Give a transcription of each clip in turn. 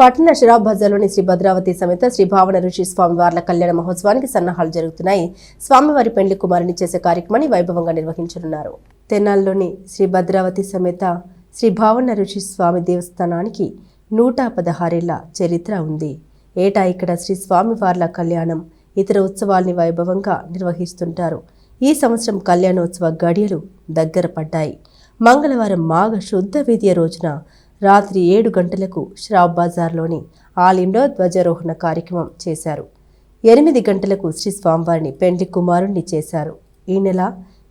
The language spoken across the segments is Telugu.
పట్టణ షిరాబ్ బజార్లోని శ్రీ భద్రావతి సమేత శ్రీ భావన ఋషి స్వామివార్ల కళ్యాణ మహోత్సవానికి సన్నాహాలు జరుగుతున్నాయి. స్వామివారి పెండ్లి కుమారుని చేసే కార్యక్రమాన్ని వైభవంగా నిర్వహించనున్నారు. తెనాల్లోని శ్రీ భద్రావతి సమేత శ్రీ భావన ఋషి స్వామి దేవస్థానానికి నూట పదహారేళ్ళ చరిత్ర ఉంది. ఏటా ఇక్కడ శ్రీ స్వామివార్ల కళ్యాణం ఇతర ఉత్సవాల్ని వైభవంగా నిర్వహిస్తుంటారు. ఈ సంవత్సరం కళ్యాణోత్సవ గడియలు దగ్గర పడ్డాయి. మంగళవారం మాఘ శుద్ధ విద్య రోజున రాత్రి ఏడు గంటలకు శ్రాబ్ బజార్లోని ఆలయంలో ధ్వజారోహణ కార్యక్రమం చేశారు. ఎనిమిది గంటలకు శ్రీ స్వామివారిని పెండ్లి కుమారుణ్ణి చేశారు. ఈ నెల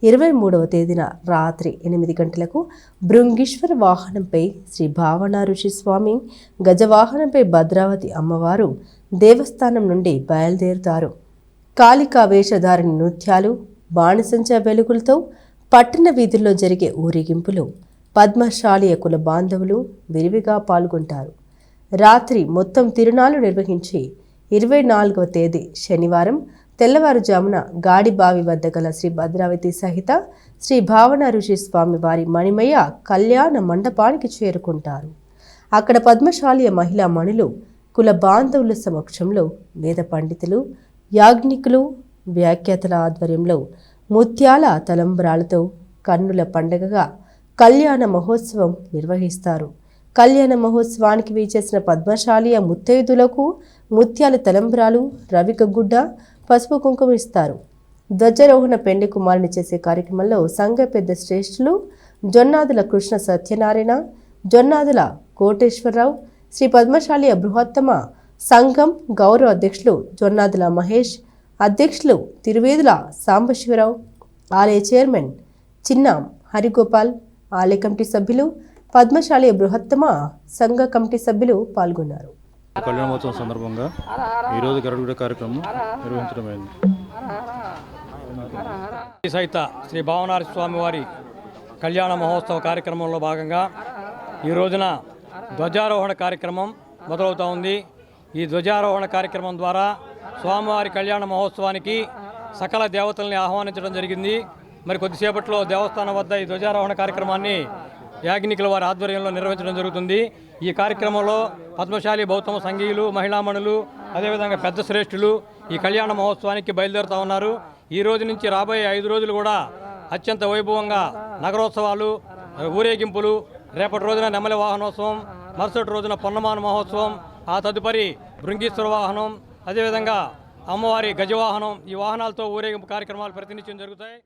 ఇరవై మూడవ తేదీన రాత్రి ఎనిమిది గంటలకు భృంగీశ్వర వాహనంపై శ్రీ భావన ఋషి స్వామి గజవాహనంపై భద్రావతి అమ్మవారు దేవస్థానం నుండి బయలుదేరుతారు. కాళికా వేషధారిణి నృత్యాలు బాణసంచా వెలుగులతో పట్టణ వీధుల్లో జరిగే ఊరేగింపులు పద్మశాలియ కుల బాంధవులు విరివిగా పాల్గొంటారు. రాత్రి మొత్తం తిరునాలు నిర్వహించి ఇరవై నాలుగవ తేదీ శనివారం తెల్లవారుజామున గాడిబావి వద్ద గల శ్రీ భద్రావతి సహిత శ్రీ భావన ఋషి స్వామి వారి మణిమయ కళ్యాణ మండపానికి చేరుకుంటారు. అక్కడ పద్మశాలియ మహిళా మణులు కుల బాంధవుల సమక్షంలో వేద పండితులు యాజ్ఞికులు వ్యాఖ్యాతల ఆధ్వర్యంలో ముత్యాల తలంబ్రాలతో కన్నుల పండగగా కళ్యాణ మహోత్సవం నిర్వహిస్తారు. కళ్యాణ మహోత్సవానికి వీచేసిన పద్మశాలియ ముత్తైదులకు ముత్యాల తలంబ్రాలు రవిక గుడ్డ పసుపు కుంకుమ ఇస్తారు. ధ్వజారోహణ పెండి కుమారుని చేసే కార్యక్రమంలో సంఘ పెద్ద శ్రేష్ఠులు జొన్నాదుల కృష్ణ సత్యనారాయణ జొన్నాదుల కోటేశ్వరరావు శ్రీ పద్మశాలియ బృహత్తమ సంఘం గౌరవ అధ్యక్షులు జొన్నాదుల మహేష్ అధ్యక్షులు తిరువేదుల సాంబశివరావు ఆలయ చైర్మన్ చిన్న హరిగోపాల్ ఆలయ కమిటీ సభ్యులు పద్మశాలి బృహత్తమ సంఘ కమిటీ సభ్యులు పాల్గొన్నారు. కళ్యాణోత్సవం సందర్భంగా ఈరోజు గరుడ కార్యక్రమం నిర్వహించడం అయింది శ్రీ సహిత శ్రీ భావనారి స్వామి వారి కళ్యాణ మహోత్సవ కార్యక్రమంలో భాగంగా ఈ రోజున ధ్వజారోహణ కార్యక్రమం మొదలవుతూ ఉంది. ఈ ధ్వజారోహణ కార్యక్రమం ద్వారా స్వామివారి కళ్యాణ మహోత్సవానికి సకల దేవతల్ని ఆహ్వానించడం జరిగింది. మరి కొద్దిసేపట్లో దేవస్థానం వద్ద ఈ ధ్వజారోహణ కార్యక్రమాన్ని యాజ్ఞికుల వారి ఆధ్వర్యంలో నిర్వహించడం జరుగుతుంది. ఈ కార్యక్రమంలో పద్మశాలి బౌద్ధమ సంఘీయులు మహిళామణులు అదేవిధంగా పెద్ద శ్రేష్ఠులు ఈ కళ్యాణ మహోత్సవానికి బయలుదేరుతా ఉన్నారు. ఈ రోజు నుంచి రాబోయే ఐదు రోజులు కూడా అత్యంత వైభవంగా నగరోత్సవాలు ఊరేగింపులు రేపటి రోజున నెమలి వాహనోత్సవం మరుసటి రోజున పొన్నమాన మహోత్సవం ఆ తదుపరి భృంగీశ్వర వాహనం అదేవిధంగా అమ్మవారి గజవాహనం ఈ వాహనాలతో ఊరేగింపు కార్యక్రమాలు ప్రతినిత్యం జరుగుతాయి.